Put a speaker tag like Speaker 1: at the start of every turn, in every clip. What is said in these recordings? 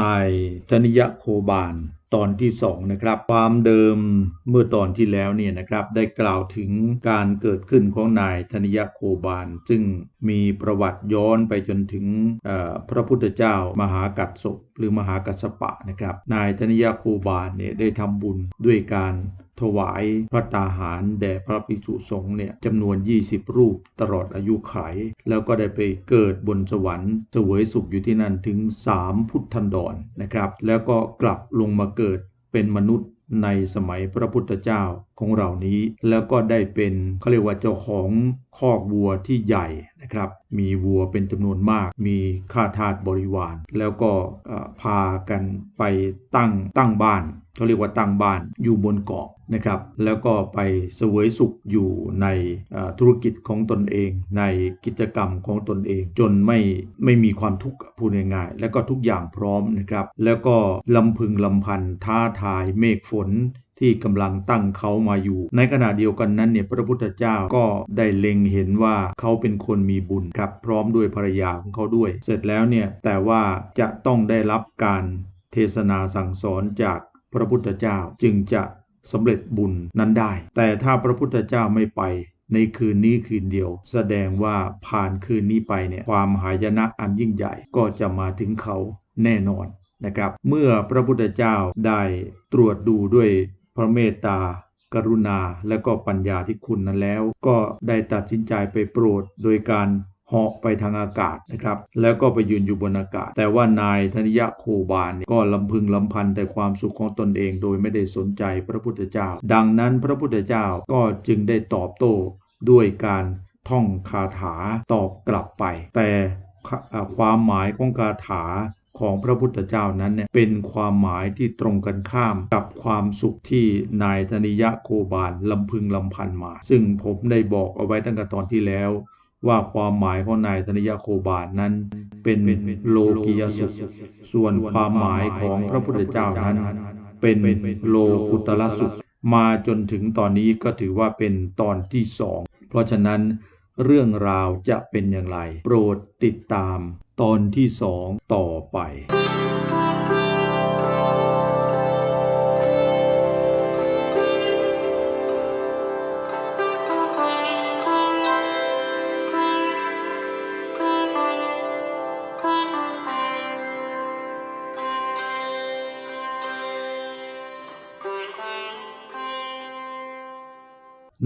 Speaker 1: นายธนิยะโคบาลตอนที่สองนะครับความเดิมเมื่อตอนที่แล้วเนี่ยนะครับได้กล่าวถึงการเกิดขึ้นของนายธนิยะโคบาล ซึ่งมีประวัติย้อนไปจนถึงพระพุทธเจ้ามหากัสสปหรือมหากัสสปะนะครับนายธนิยะโคบาลเนี่ยได้ทำบุญด้วยการ ถวายพระตาหารแด่พระภิกษุสงฆ์เนี่ยจำนวน 20 รูปตลอดอายุไข แล้วก็ได้ไปเกิดบนสวรรค์เสวยสุขอยู่ที่นั่นถึง 3 พุทธันดรนะครับ แล้วก็กลับลงมาเกิดเป็นมนุษย์ในสมัยพระพุทธเจ้า ของเรานี้ แล้วก็ได้เป็นเขาเรียกว่าเจ้าของคอกวัวที่ใหญ่นะครับ มีวัวเป็นจำนวนมาก มีข้าทาสบริวาร แล้วก็พากันไปตั้งตั้งบ้านเขาเรียกว่าตั้งบ้านอยู่บนเกาะนะครับ แล้วก็ไปเสวยสุขอยู่ในธุรกิจของตนเอง ในกิจกรรมของตนเอง จนไม่ไม่มีความทุกข์พูดง่ายๆแล้วก็ทุกอย่างพร้อมนะครับ แล้วก็ลำพึงลำพันท้าทายเมฆฝน ที่กำลังตั้งเขามาอยู่ ในขณะเดียวกันนั้นเนี่ยพระพุทธเจ้าก็ได้เล็งเห็นว่าเขาเป็นคนมีบุญครับพร้อมด้วยภรรยาของเขาด้วย เสร็จแล้วเนี่ยแต่ว่าจะต้องได้รับการเทศนาสั่งสอนจากพระพุทธเจ้าจึงจะสำเร็จบุญนั้นได้ แต่ถ้าพระพุทธเจ้าไม่ไปในคืนนี้คืนเดียว แสดงว่าผ่านคืนนี้ไปเนี่ยความหายนะอันยิ่งใหญ่ก็จะมาถึงเขาแน่นอนนะครับ เมื่อพระพุทธเจ้าได้ตรวจดูด้วย พระเมตตากรุณาและก็ปัญญาที่คุณนั้นแล้ว ก็ได้ตัดสินใจไปโปรดโดยการเหาะไปทางอากาศนะครับ แล้วก็ไปยืนอยู่บนอากาศ แต่ว่านายธนิยะโคบาลเนี่ยก็ลำพึงลำพันแต่ความสุขของตนเองโดยไม่ได้สนใจพระพุทธเจ้า ดังนั้นพระพุทธเจ้าก็จึงได้ตอบโต้ด้วยการท่องคาถาตอบกลับไป แต่ความหมายของคาถา ของพระพุทธเจ้านั้นเนี่ยเป็นความหมายที่ตรงกันข้ามกับความสุขที่นายธนิยะโคบาลลำพึงลำพันมา ซึ่งผมได้บอกเอาไว้ตั้งแต่ตอนที่แล้ว ว่าความหมายของนายธนิยะโคบาลนั้น เป็นโลกิยสุข ส่วนความหมายของพระพุทธเจ้านั้น เป็นโลกุตละสุข มาจนถึงตอนนี้ก็ถือว่าเป็นตอนที่สองเพราะฉะนั้นเรื่องราวจะเป็นอย่างไร โปรดติดตาม ตอนที่สองต่อไป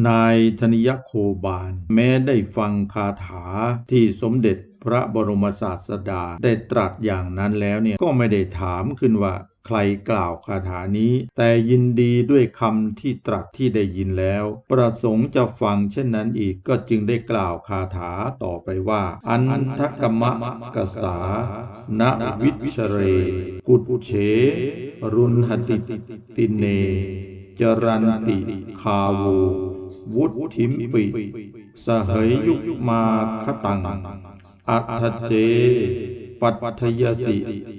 Speaker 1: นายธนิยโคบาล แม้ได้ฟังคาถาที่สมเด็จ พระบรมศาสดาได้ตรัสอย่างนั้นแล้วเนี่ยก็ไม่ได้ถามขึ้นว่าใครกล่าวคาถานี้ แต่ยินดีด้วยคำที่ตรัสที่ได้ยินแล้ว ประสงค์จะฟังเช่นนั้นอีกก็จึงได้กล่าวคาถาต่อไปว่า อันทกมะกษาณวิชเร กุฎเฉรุนหติติเน จรันติคาโววุฒิมปิสเหยยุกมาคตัง อัตเจ ปัตยสิ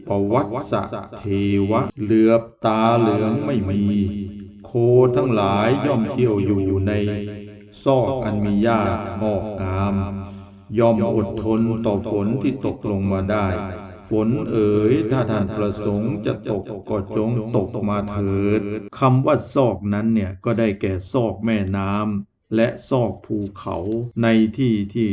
Speaker 1: ปวัตสะเทวะ เหลือบตาเหลืองไม่มี โคทั้งหลายย่อมเที่ยวอยู่ใน ซอกอันมีหญ้างอกงาม ย่อมอดทนต่อฝนที่ตกลงมาได้ ฝนเอ๋ยถ้าท่านประสงค์จะตกก็จงตกมาเถิดคำว่าซอกนั้นเนี่ยก็ได้แก่ซอกแม่น้ำและซอกภูเขาในที่ที่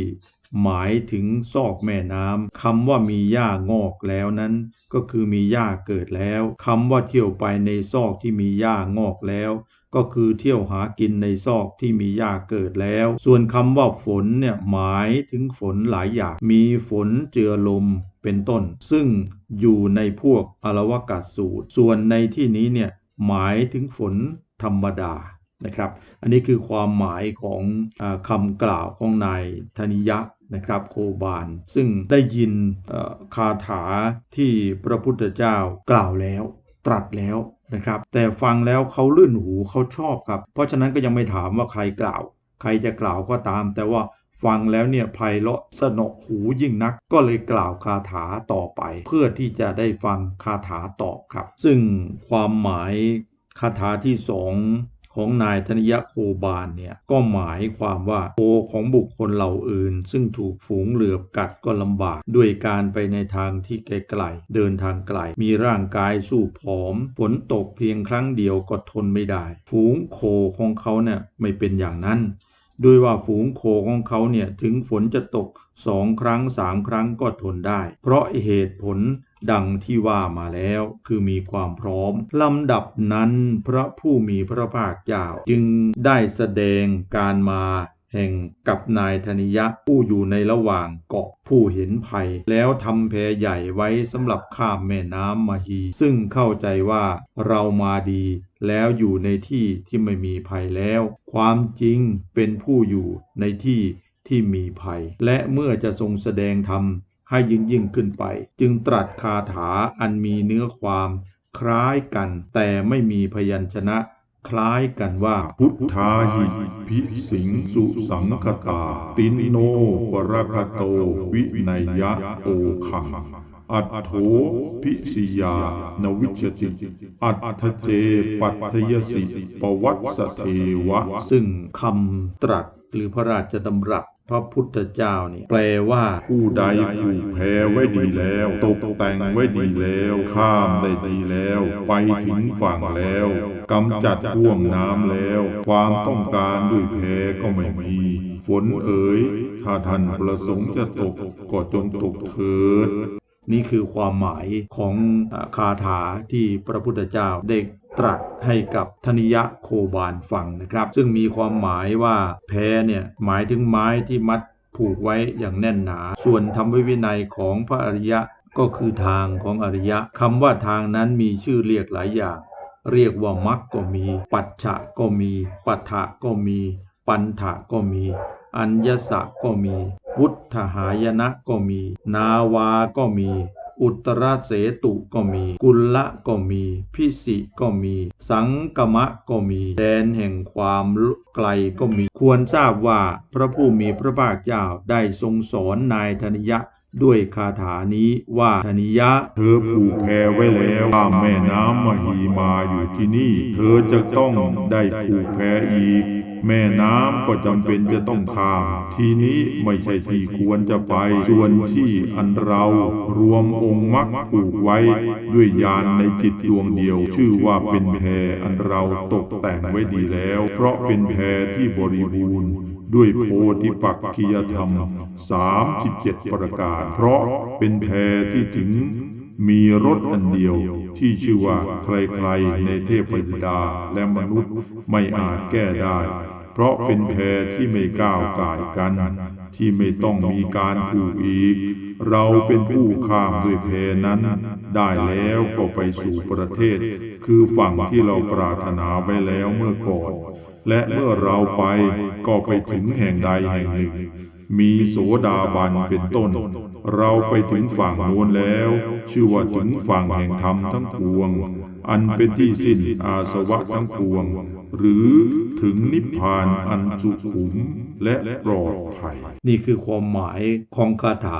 Speaker 1: หมายถึงซอกแม่น้ำคำว่ามีหญ้างอกแล้วนั้น ก็คือมีหญ้าเกิดแล้วคำว่าเที่ยวไปในซอกที่มีหญ้างอกแล้ว ก็คือเที่ยวหากินในซอกที่มีหญ้าเกิดแล้ว ส่วนคำว่าฝนเนี่ยหมายถึงฝนหลายอย่าง มีฝนเจือลมเป็นต้น ซึ่งอยู่ในพวกอารวกาศสูตร ส่วนในที่นี้เนี่ยหมายถึงฝนธรรมดานะครับ อันนี้คือความหมายของอคำกล่าวของนายธนิยะ นะครับโคบาลซึ่งได้ยินคาถาที่พระพุทธเจ้ากล่าวแล้วตรัสแล้วนะครับ แต่ฟังแล้วเขาลื่นหูเขาชอบครับ เพราะฉะนั้นก็ยังไม่ถามว่าใครกล่าว ใครจะกล่าวก็ตาม แต่ว่าฟังแล้วเนี่ยไพเราะสนอหูยิ่งนักก็เลยกล่าวคาถาต่อไป เพื่อที่จะได้ฟังคาถาตอบครับ ซึ่งความหมายคาถาที่สอง ของนายธนิยโคบาลเนี่ยก็หมายความว่าโคของบุคคลเหล่าอื่น ซึ่งถูกฝูงเหลือบกัดก็ลำบาก ด้วยการไปในทางที่ไกลๆเดินทางไกล มีร่างกายสู้ผอม ฝนตกเพียงครั้งเดียวก็ทนไม่ได้ ฝูงโคของเขาเนี่ยไม่เป็นอย่างนั้นด้วยว่าฝูงโคของเขาเนี่ยถึงฝนจะตกสองครั้งสามครั้งก็ทนได้ เพราะเหตุผล ดังที่ว่ามาแล้วคือมีความพร้อมลำดับนั้นพระผู้มีพระภาคเจ้าจึงได้แสดงการมาแห่งกับนายธนิยะผู้อยู่ในระหว่างเกาะผู้เห็นภัย แล้วทำแพใหญ่ไว้สำหรับข้ามแม่น้ำมาฮีซึ่งเข้าใจว่าเรามาดี แล้วอยู่ในที่ที่ไม่มีภัยแล้ว ความจริงเป็นผู้อยู่ในที่ที่มีภัย และเมื่อจะทรงแสดงธรรม ให้ยิ่งยิ่งขึ้นไป จึงตรัสคาถาอันมีเนื้อความ คล้ายกัน แต่ไม่มีพยัญชนะ คล้ายกันว่า
Speaker 2: พุทธาหิพิสิงสุสังคตา ตินโนปรคโต วินัยยะโอคังอัตโถพิสิยานวิชติอัตถเจปัตยสิปวัตสเทวะ
Speaker 1: ซึ่งคำตรัสหรือพระราชดำรัส พระพุทธเจ้านี่แปลว่า
Speaker 2: ผู้ใดผูกแพไว้ดีแล้ว ตกแต่งไว้ดีแล้ว ข้ามได้ดีแล้ว ไปถึงฝั่งแล้วกำจัดห่วงน้ำแล้ว ความต้องการด้วยแพก็ไม่มี ฝนเอ๋ย ถ้าท่านประสงค์จะตกก็จงตกเถิด
Speaker 1: นี่คือความหมายของคาถาที่พระพุทธเจ้าได้ ตรัสให้กับธนิยะโคบาลฟังนะครับ ซึ่งมีความหมายว่าแพเนี่ยหมายถึงไม้ที่มัดผูกไว้อย่างแน่นหนา ส่วนธรรมวินัยของพระอริยะก็คือทางของอริยะคำว่าทางนั้นมีชื่อเรียกหลายอย่าง เรียกว่ามักก็มี ปัจฉะก็มี ปัฏฐะก็มี ปันถะก็มี อัญญสะก็มี พุทธหายนะก็มี นาวาก็มี อุตรเสตุก็มี กุลละก็มี พิสิก็มี สังกมะก็มี แดนแห่งความไกลก็มี ควรทราบว่าพระผู้มีพระภาคเจ้าได้ทรงสอนนายธนิยะด้วยคาถานี้ว่าธนิยะ
Speaker 2: เธอผูกแพไว้แล้วข้ามแม่น้ำมหีมาอยู่ที่นี่ เธอจะต้องได้ผูกแพอีก แม่น้ำก็จำเป็นจะต้องข้าม ทีนี้ไม่ใช่ที่ควรจะไปส่วนที่อันเรารวมองค์มรรคผูกไว้ด้วยญาณในจิตดวงเดียว ชื่อว่าเป็นแพอันเราตกแต่งไว้ดีแล้ว เพราะเป็นแพที่บริบูรณ์ด้วยโพธิปักขิยธรรม 37 ประการ เพราะเป็นแพที่ถึงมีรสอันเดียวที่ชื่อว่าใครๆในเทพธิดาและมนุษย์ไม่อาจแก้ได้ เพราะเป็นแพที่ไม่ก้าวก่ายกัน ที่ไม่ต้องมีการผูกอีก เราเป็นผู้ข้ามด้วยแพนั้น ได้แล้วก็ไปสู่ประเทศ คือฝั่งที่เราปรารถนาไว้แล้วเมื่อก่อน และเมื่อเราไปก็ไปถึงแห่งใดแห่งหนึ่ง มีโสดาบันเป็นต้น เราไปถึงฝั่งโน้นแล้ว ชื่อว่าถึงฝั่งแห่งธรรมทั้งปวง อันเป็นที่สิ้นอาสวะทั้งปวง หรือถึงนิพพานอันสุขุมและปลอดภัย
Speaker 1: นี่คือความหมายของคาถา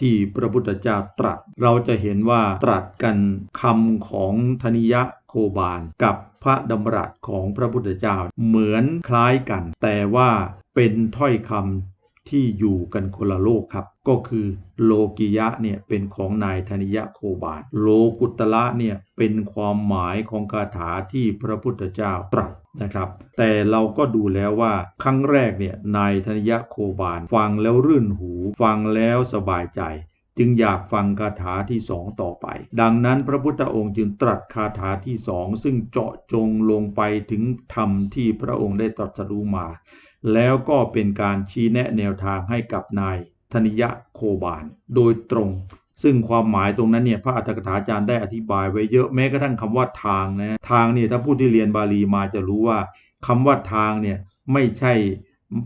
Speaker 1: ที่พระพุทธเจ้าตรัส เราจะเห็นว่าตรัสกันคำของธนิยะโคบาลกับพระดำรัสของพระพุทธเจ้าเหมือนคล้ายกัน แต่ว่าเป็นถ้อยคำ ที่อยู่กันคนละโลกครับ ก็คือโลกิยะเนี่ยเป็นของนายธนิยะโคบาลโลกุตละเนี่ยเป็นความหมายของคาถาที่พระพุทธเจ้าตรัสนะครับ แต่เราก็ดูแล้วว่าครั้งแรกเนี่ยนายธนิยะโคบาลฟังแล้วรื่นหู ฟังแล้วสบายใจ จึงอยากฟังคาถาที่สองต่อไป ดังนั้นพระพุทธองค์จึงตรัสคาถาที่สองซึ่งเจาะจงลงไปถึงธรรมที่พระองค์ได้ตรัสรู้มา แล้วก็เป็นการชี้แนะแนวทางให้กับนายธนิยะโคบาลโดยตรง ซึ่งความหมายตรงนั้นเนี่ยพระอัฏฐกถาจารย์ได้อธิบายไว้เยอะแม้กระทั่งคำว่าทางนะทางเนี่ยถ้าผู้ที่เรียนบาลีมาจะรู้ว่าคำว่าทางเนี่ยไม่ใช่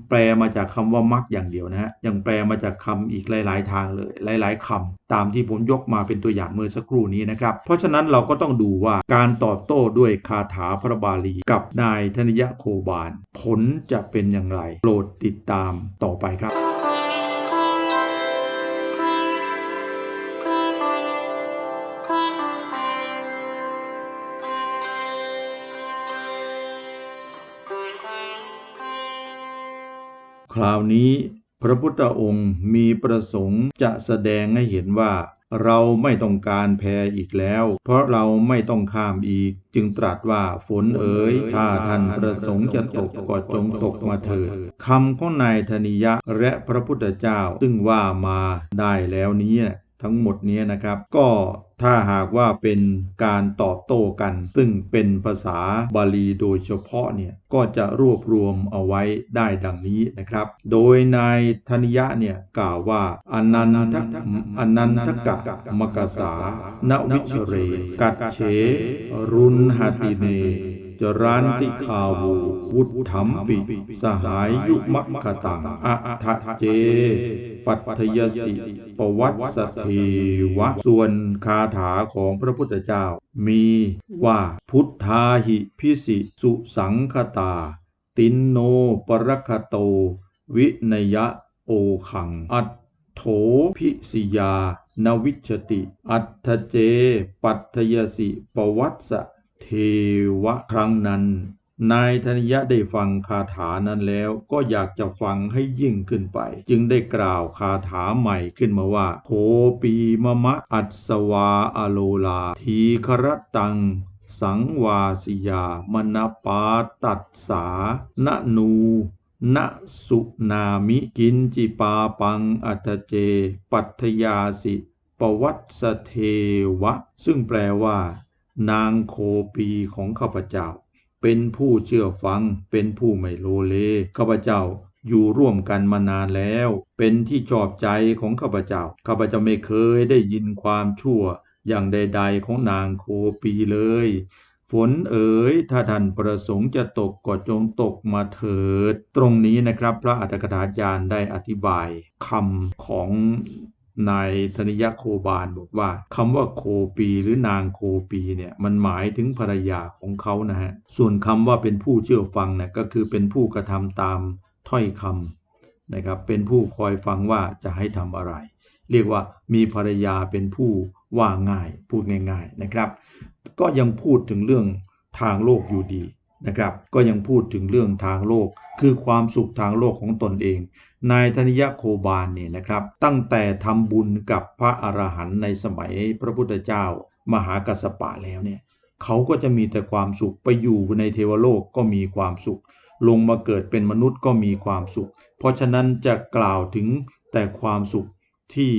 Speaker 1: แปลมาจากคำว่ามักอย่างเดียวนะฮะยังแปลมาจากคำอีกหลาย ๆ ทางเลย หลาย ๆคำตามที่ผมยกมาเป็นตัวอย่างเมื่อสักครู่นี้นะครับ เพราะฉะนั้นเราก็ต้องดูว่าการตอบโต้ด้วยคาถาพระบาลี กับนายธนิยะโคบาล ผลจะเป็นอย่างไร โปรดติดตามต่อไปครับ คราวนี้พระพุทธองค์มีประสงค์จะแสดงให้เห็นว่า เราไม่ต้องการแพอีกแล้ว เพราะเราไม่ต้องข้ามอีก จึงตรัสว่าฝนเอ๋ยถ้าท่านประสงค์จะตกก็จงตกมาเถิดคำของนายธนิยะและพระพุทธเจ้าซึ่งว่ามาได้แล้วนี้ ทั้งหมดนี้นะครับ ก็ถ้าหากว่าเป็นการตอบโต้กัน ซึ่งเป็นภาษาบาลีโดยเฉพาะเนี่ยก็จะรวบรวมเอาไว้ได้ดังนี้นะครับ โดยนายธนิยะเนี่ยกล่าวว่าอนันทกอนันทกะมกสานวิชเร กัจเฉรุนหติเนจรันติคาวูวุฒัมปิ สหายยุมัคคตังอะทะเจ ปัทยสิปวัตสเทวะ ส่วนคาถาของพระพุทธเจ้า มีว่าพุทธาหิพิสิสุสังคตา ตินโนปรคโต วินยะโอขัง อัตโถพิสยานวิชติ อัตเจ ปัทยสิปวัตสเทวะครั้งนั้น นายธนิยะได้ฟังคาถานั้นแล้วก็อยากจะฟังให้ยิ่งขึ้นไป จึงได้กล่าวคาถาใหม่ขึ้นมาว่าโคปีมะมะอัศวาอโลลา ทีครตังสังวาสิยามนปาตัสสานนูนสุนามิกินจิปาปังอัตเจ ปัทยาสิปวัตสเทวะ ซึ่งแปลว่า นางโคปีของข้าพเจ้า เป็นผู้เชื่อฟัง เป็นผู้ไม่โลเล ข้าพเจ้าอยู่ร่วมกันมานานแล้ว เป็นที่ชอบใจของข้าพเจ้า ข้าพเจ้าไม่เคยได้ยินความชั่วอย่างใด ๆ ของนางโคปีเลย ฝนเอ๋ย ถ้าท่านประสงค์จะตกก็จงตกมาเถิด ตรงนี้นะครับพระอัฏฐกถาจารย์ได้อธิบายคำของ นายธนิยโคบาลบอกว่าคำว่าโคปีหรือนางโคปีเนี่ยมันหมายถึงภรรยาของเขานะฮะส่วนคำว่าเป็นผู้เชื่อฟังเนี่ยก็คือเป็นผู้กระทำตามถ้อยคำนะครับเป็นผู้คอยฟังว่าจะให้ทำอะไร เรียกว่ามีภรรยาเป็นผู้ว่าง่ายพูดง่าย ๆนะครับ ก็ยังพูดถึงเรื่องทางโลกอยู่ดี นะครับ ก็ยังพูดถึงเรื่องทางโลก คือความสุขทางโลกของตนเอง นายธนิยะโคบาลเนี่ยนะครับ ตั้งแต่ทำบุญกับพระอรหันต์ในสมัยพระพุทธเจ้ามหากัสสปะแล้วเนี่ยเขาก็จะมีแต่ความสุขไปอยู่ในเทวโลกก็มีความสุข ลงมาเกิดเป็นมนุษย์ก็มีความสุข เพราะฉะนั้นจะกล่าวถึงแต่ความสุขที่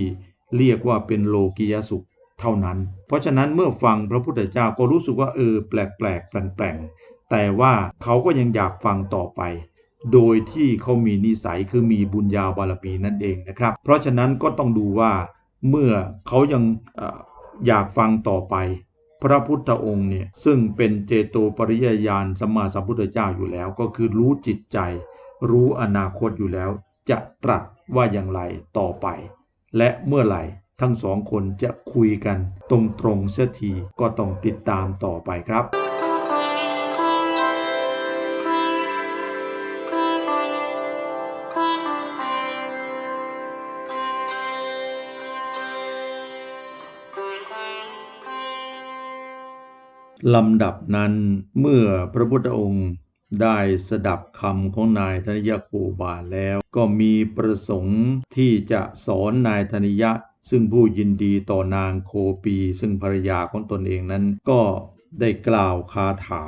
Speaker 1: เรียกว่าเป็นโลกิยสุขเท่านั้น เพราะฉะนั้นเมื่อฟังพระพุทธเจ้าก็รู้สึกว่าเออแปลกแปลกแปลง แต่ว่าเขาก็ยังอยากฟังต่อไป โดยที่เขามีนิสัยคือมีบุญญาบารมีนั่นเองนะครับ เพราะฉะนั้นก็ต้องดูว่าเมื่อเขายังอออยากฟังต่อไป พระพุทธองค์เนี่ยซึ่งเป็นเจโตปริยญาณสัมมาสัมพุทธเจ้าอยู่แล้ว ก็คือรู้จิตใจ รู้อนาคตอยู่แล้ว จะตรัสว่าอย่างไรต่อไป และเมื่อไหร่ทั้งสองคนจะคุยกันตรงๆเสียทีก็ต้องติดตามต่อไปครับ ลำดับนั้นเมื่อพระพุทธองค์ได้สดับคำของนายธนิยโคบาลแล้ว ก็มีประสงค์ที่จะสอนนายธนิยะ ซึ่งผู้ยินดีต่อนางโคปี ซึ่งภรรยาของตนเองนั้น ก็ได้กล่าวคาถา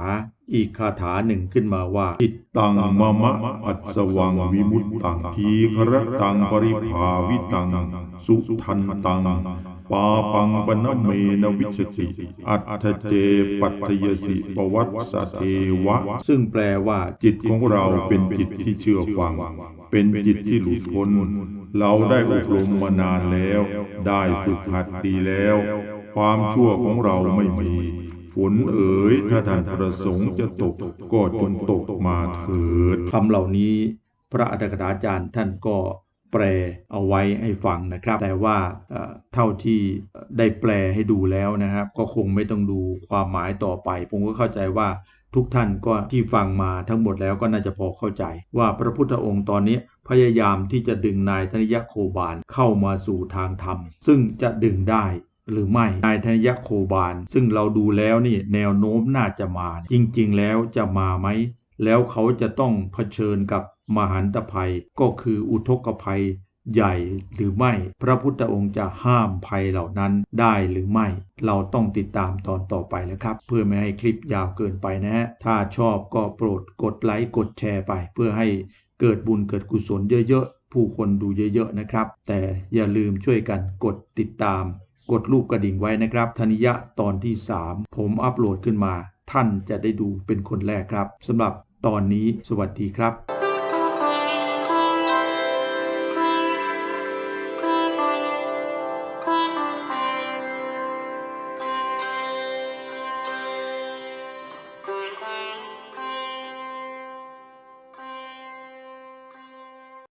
Speaker 1: อีกคาถาหนึ่งขึ้นมาว่า
Speaker 2: อิตตังมะมะอัศวังวิมุตตังทีครตังปริภาวิตัง สุทันตัง ปาปังปนเมนวิชติ อัตเจปัตยสิปวัตสเทวะ
Speaker 1: ซึ่งแปลว่า
Speaker 2: จิตของเราเป็นจิตที่เชื่อฟัง เป็นจิตที่หลุดพ้น เราได้อบรมมานานแล้ว ได้ฝึกหัดดีแล้ว ความชั่วของเราไม่มีฝนเอ๋ยถ้าท่านประสงค์จะตกก็จงตกมาเถิด
Speaker 1: คำเหล่านี้ พระอัฏฐกถาจารย์ท่านก็ แปลเอาไว้ให้ฟังนะครับ แต่ว่าเท่าที่ได้แปลให้ดูแล้วนะครับ ก็คงไม่ต้องดูความหมายต่อไป ผมก็เข้าใจว่าทุกท่านก็ที่ฟังมาทั้งหมดแล้วก็น่าจะพอเข้าใจ ว่าพระพุทธองค์ตอนนี้พยายามที่จะดึงนายธนิยโคบาลเข้ามาสู่ทางธรรม ซึ่งจะดึงได้หรือไม่นายธนยโคบาล ซึ่งเราดูแล้วนี่แนวโน้มน่าจะมา จริง ๆ แล้วจะมาไหม แล้วเขาจะต้องเผชิญกับมหันตภัยก็คืออุทกภัยใหญ่หรือไม่ พระพุทธองค์จะห้ามภัยเหล่านั้นได้หรือไม่ เราต้องติดตามตอนต่อไปแล้วครับ เพื่อไม่ให้คลิปยาวเกินไปนะฮะ ถ้าชอบก็โปรดกดไลค์กดแชร์ไป เพื่อให้เกิดบุญเกิดกุศลเยอะๆ ผู้คนดูเยอะๆนะครับ แต่อย่าลืมช่วยกันกดติดตาม กดรูปกระดิ่งไว้นะครับธนิยะตอนที่ 3 ผมอัปโหลดขึ้นมา ท่านจะได้ดูเป็นคนแรกครับสำหรับตอนนี้สวัสดีครับ